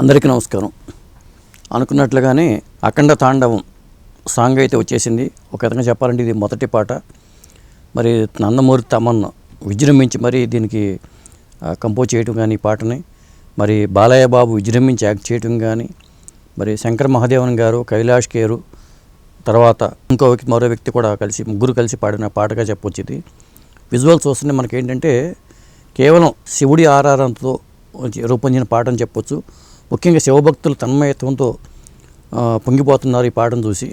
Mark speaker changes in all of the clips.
Speaker 1: అందరికీ నమస్కారం. అనుకున్నట్లుగానే అఖండ తాండవం సాంగ్ అయితే వచ్చేసింది. ఒక విధంగా చెప్పాలంటే ఇది మొదటి పాట. మరి నందమూరి తమన్ విజృంభించి మరి దీనికి కంపోజ్ చేయటం కానీ ఈ పాటని మరి బాలయ్య బాబు విజృంభించి యాక్ట్ చేయటం కానీ మరి శంకర్ మహాదేవన్ గారు కైలాష్ కేరు తర్వాత ఇంకో వ్యక్తి మరో వ్యక్తి కూడా కలిసి ముగ్గురు కలిసి పాడిన పాటగా చెప్పొచ్చు ఇది. విజువల్ చూస్తుంటే మనకి ఏంటంటే కేవలం శివుడి ఆరాధనతో రూపొందిన పాట అని చెప్పొచ్చు. ముఖ్యంగా శివభక్తులు తన్మయత్వంతో పొంగిపోతున్నారు ఈ పాటను చూసి.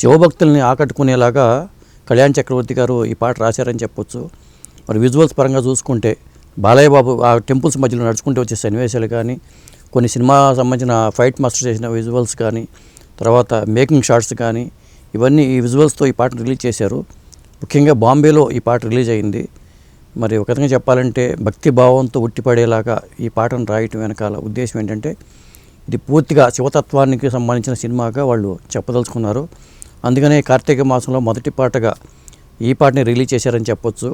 Speaker 1: శివభక్తుల్ని ఆకట్టుకునేలాగా కళ్యాణ్ చక్రవర్తి గారు ఈ పాట రాశారని చెప్పొచ్చు. మరి విజువల్స్ పరంగా చూసుకుంటే బాలయ్య బాబు ఆ టెంపుల్స్ మధ్యలో నడుచుకుంటూ వచ్చే సన్నివేశాలు కానీ కొన్ని సినిమా సంబంధించిన ఫైట్ మాస్టర్ చేసిన విజువల్స్ కానీ తర్వాత మేకింగ్ షాట్స్ కానీ ఇవన్నీ ఈ విజువల్స్తో ఈ పాట రిలీజ్ చేశారు. ముఖ్యంగా బాంబేలో ఈ పాట రిలీజ్ అయింది. మరి ఒక విధంగా చెప్పాలంటే భక్తి భావంతో ఉట్టిపడేలాగా ఈ పాటను రాయటం వెనకాల ఉద్దేశం ఏంటంటే ఇది పూర్తిగా శివతత్వానికి సంబంధించిన సినిమాగా వాళ్ళు చెప్పదలుచుకున్నారు. అందుకనే కార్తీక మాసంలో మొదటి పాటగా ఈ పాటని రిలీజ్ చేశారని చెప్పొచ్చు.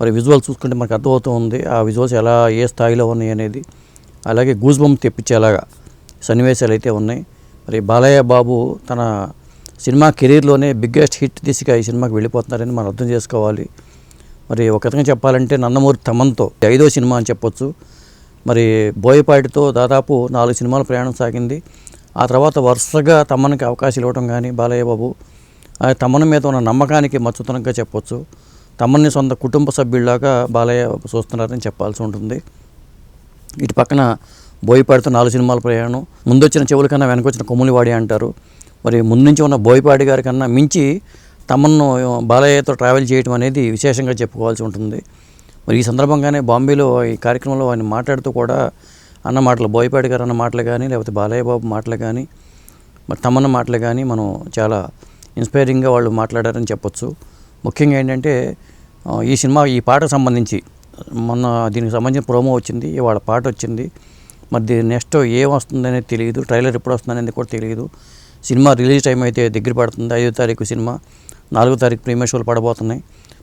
Speaker 1: మరి విజువల్స్ చూసుకుంటే మనకు అర్థమవుతూ ఉంది ఆ విజువల్స్ ఎలా ఏ స్థాయిలో ఉన్నాయి అనేది. అలాగే గూజ్బం తెప్పించేలాగా సన్నివేశాలు అయితే ఉన్నాయి. మరి బాలయ్య బాబు తన సినిమా కెరీర్లోనే బిగ్గెస్ట్ హిట్ దిశగా ఈ సినిమాకి వెళ్ళిపోతున్నారని మనం అర్థం చేసుకోవాలి. మరి ఒక విధంగా చెప్పాలంటే నందమూరి తమన్తో ఐదో సినిమా అని చెప్పొచ్చు. మరి బోయపాటితో దాదాపు నాలుగు సినిమాల ప్రయాణం సాగింది. ఆ తర్వాత వరుసగా తమ్మనికి అవకాశాలు ఇవ్వడం కానీ బాలయ్య బాబు ఆ తమ్మన మీద ఉన్న నమ్మకానికి మచ్చుతనంగా చెప్పొచ్చు. తమ్మని సొంత కుటుంబ సభ్యుల్లాగా బాలయ్య బాబు చూస్తున్నారని చెప్పాల్సి ఉంటుంది. ఇటు పక్కన బోయపాటితో నాలుగు సినిమాల ప్రయాణం. ముందొచ్చిన చెవుల కన్నా వెనకొచ్చిన కొమ్ములివాడి అంటారు. మరి ముందు నుంచి ఉన్న బోయపాటి గారి కన్నా మించి తమను బాలయ్యతో ట్రావెల్ చేయడం అనేది విశేషంగా చెప్పుకోవాల్సి ఉంటుంది. మరి ఈ సందర్భంగానే బాంబేలో ఈ కార్యక్రమంలో ఆయన మాట్లాడుతూ కూడా అన్న మాటలు బోయపాడి గారు అన్న మాటలు కానీ లేకపోతే బాలయ్య బాబు మాటలు కానీ మరి తమన్న మాటలు కానీ మనం చాలా ఇన్స్పైరింగ్గా వాళ్ళు మాట్లాడారని చెప్పొచ్చు. ముఖ్యంగా ఏంటంటే ఈ సినిమా ఈ పాటకు సంబంధించి మొన్న దీనికి సంబంధించిన ప్రోమో వచ్చింది ఇవాళ పాట వచ్చింది. మరి దీని నెక్స్ట్ ఏం వస్తుందనేది తెలియదు ట్రైలర్ ఎప్పుడు వస్తుందనేది కూడా తెలియదు. సినిమా రిలీజ్ టైం అయితే దగ్గర పడుతుంది ఐదో తారీఖు సినిమా. నాలుగో తారీఖు ప్రీమియర్ షోలు పడబోతున్నాయి.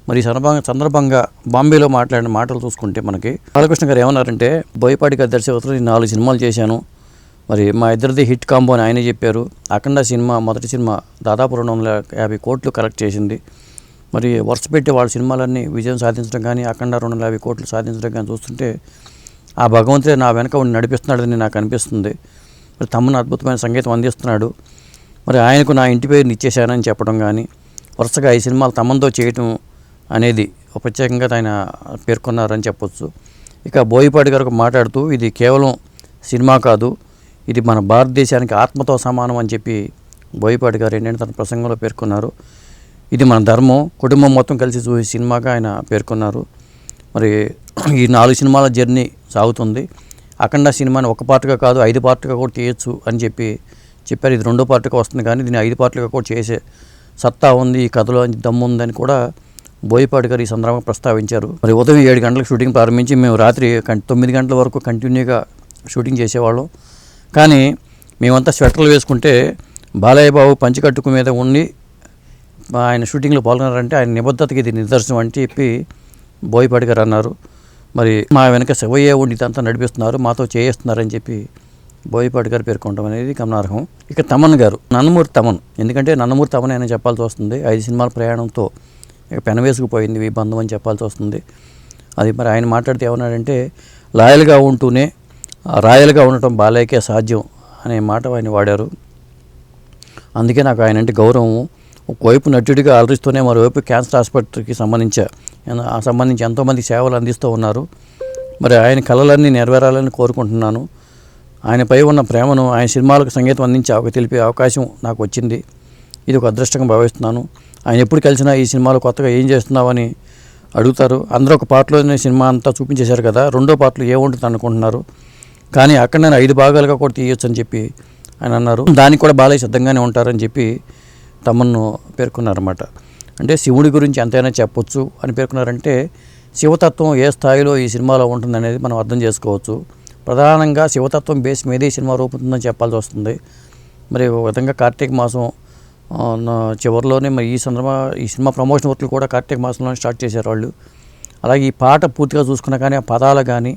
Speaker 1: మరి సందర్భంగా సందర్భంగా బాంబేలో మాట్లాడిన మాటలు చూసుకుంటే మనకి బాలకృష్ణ గారు ఏమన్నారంటే బోయపాటి గారి దర్శకత్వం నేను నాలుగు సినిమాలు చేశాను. మరి మా ఇద్దరిది హిట్ కాంబో అని ఆయనే చెప్పారు. అఖండ సినిమా మొదటి సినిమా దాదాపు రెండు వందల యాభై కోట్లు కలెక్ట్ చేసింది. మరి వరుస పెట్టి వాళ్ళ సినిమాలన్నీ విజయం సాధించడం కానీ అఖండ రెండు వందల యాభై కోట్లు సాధించడం కానీ చూస్తుంటే ఆ భగవంతుడే నా వెనక ఉండి నడిపిస్తున్నాడని నాకు అనిపిస్తుంది. మరి తమ్ముని అద్భుతమైన సంగీతం అందిస్తున్నాడు. మరి ఆయనకు నా ఇంటి పేరుని ఇచ్చేశానని చెప్పడం కానీ వరుసగా ఈ సినిమాలు తమంతో చేయటం అనేది ప్రత్యేకంగా ఆయన పేర్కొన్నారని చెప్పొచ్చు. ఇక బోయిపాటి గారు మాట్లాడుతూ ఇది కేవలం సినిమా కాదు ఇది మన భారతదేశానికి ఆత్మతో సమానం అని చెప్పి బోయిపాటి గారు ఏంటంటే తన ప్రసంగంలో పేర్కొన్నారు. ఇది మన ధర్మం కుటుంబం మొత్తం కలిసి చూసే సినిమాగా ఆయన పేర్కొన్నారు. మరి ఈ నాలుగు సినిమాల జర్నీ సాగుతుంది. అఖండ సినిమాని ఒక పార్ట్గా కాదు ఐదు పార్ట్గా కూడా తీయచ్చు అని చెప్పి చెప్పారు. ఇది రెండో పార్ట్గా వస్తుంది కానీ దీన్ని ఐదు పార్ట్లుగా కూడా చేసే సత్తా ఉంది ఈ కథలో దమ్ము ఉందని కూడా బోయపాటి గారు ఈ సందర్భంగా ప్రస్తావించారు. మరి ఉదయం ఏడు గంటలకు షూటింగ్ ప్రారంభించి మేము రాత్రి తొమ్మిది గంటల వరకు కంటిన్యూగా షూటింగ్ చేసేవాళ్ళం. కానీ మేమంతా స్వెటర్లు వేసుకుంటే బాలయ్య బాబు పంచికట్టుకు మీద ఉండి ఆయన షూటింగ్లో పాల్గొన్నారంటే ఆయన నిబద్ధతకి ఇది నిదర్శనం అని చెప్పి బోయపాటి గారు అన్నారు. మరి మా వెనక శివయ్య ఉండి ఇదంతా నడిపిస్తున్నారు మాతో చేయిస్తున్నారని చెప్పి బోయపాటి గారు పేర్కొనడం అనేది గమనార్హం. ఇక తమన్ గారు నన్నమూరి తమన్. ఎందుకంటే నన్నమూరి తమన్ అని చెప్పాల్సి వస్తుంది. ఐదు సినిమాల ప్రయాణంతో ఇక పెనవేసుకుపోయింది ఈ బంధం అని చెప్పాల్సి వస్తుంది. అది మరి ఆయన మాట్లాడితే ఏమన్నాడంటే లాయల్గా ఉంటూనే రాయల్గా ఉండటం బాలయ్యకే సాధ్యం అనే మాట ఆయన వాడారు. అందుకే నాకు ఆయన అంటే గౌరవం. ఒకవైపు నటుడిగా ఆలోచిస్తూనే మరోవైపు క్యాన్సర్ ఆసుపత్రికి సంబంధించి ఆ సంబంధించి ఎంతోమంది సేవలు అందిస్తూ ఉన్నారు. మరి ఆయన కళలన్నీ నెరవేరాలని కోరుకుంటున్నాను. ఆయనపై ఉన్న ప్రేమను ఆయన సినిమాలకు సంగీతం అందించే ఒక తెలిపే అవకాశం నాకు వచ్చింది. ఇది ఒక అదృష్టంగా భావిస్తున్నాను. ఆయన ఎప్పుడు కలిసినా ఈ సినిమాలో కొత్తగా ఏం చేస్తున్నావని అడుగుతారు. అందరూ ఒక పాటలోనే సినిమా అంతా చూపించేశారు కదా రెండో పాటలు ఏముంటుంది అనుకుంటున్నారు? కానీ అక్కడ నేను ఐదు భాగాలుగా కూడా తీయొచ్చు అని చెప్పి ఆయన అన్నారు. దానికి కూడా బాలయ్య సిద్ధంగానే ఉంటారని చెప్పి తమను పేర్కొన్నారన్నమాట. అంటే శివుడి గురించి ఎంతైనా చెప్పొచ్చు అని పేర్కొన్నారంటే శివతత్వం ఏ స్థాయిలో ఈ సినిమాలో ఉంటుందనేది మనం అర్థం చేసుకోవచ్చు. ప్రధానంగా శివతత్వం బేస్ మీదే సినిమా రూపొందుతుందని చెప్పాల్సి వస్తుంది. మరి ఒక విధంగా కార్తీక మాసం చివరిలోనే మరి ఈ సందర్భంగా ఈ సినిమా ప్రమోషన్ వర్క్లు కూడా కార్తీక మాసంలోనే స్టార్ట్ చేశారు వాళ్ళు. అలాగే ఈ పాట పూర్తిగా చూసుకున్నా కానీ ఆ పదాలు కానీ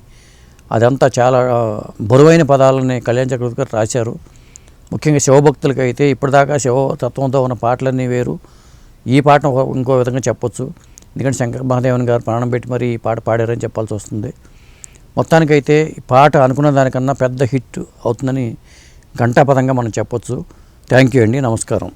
Speaker 1: అదంతా చాలా బరువైన పదాలని కళ్యాణ్ చక్రవర్తి గారు రాశారు. ముఖ్యంగా శివభక్తులకి అయితే ఇప్పటిదాకా శివతత్వంతో ఉన్న పాటలన్నీ వేరు. ఈ పాట ఇంకో విధంగా చెప్పొచ్చు. ఎందుకంటే శంకర్ మహాదేవన్ గారు ప్రాణం పెట్టి మరి ఈ పాట పాడారని చెప్పాల్సి వస్తుంది. మొత్తానికైతే ఈ పాట అనుకున్న దానికన్నా పెద్ద హిట్ అవుతుందని ఘంటాపదంగా మనం చెప్పొచ్చు. థ్యాంక్ యూ అండి. నమస్కారం.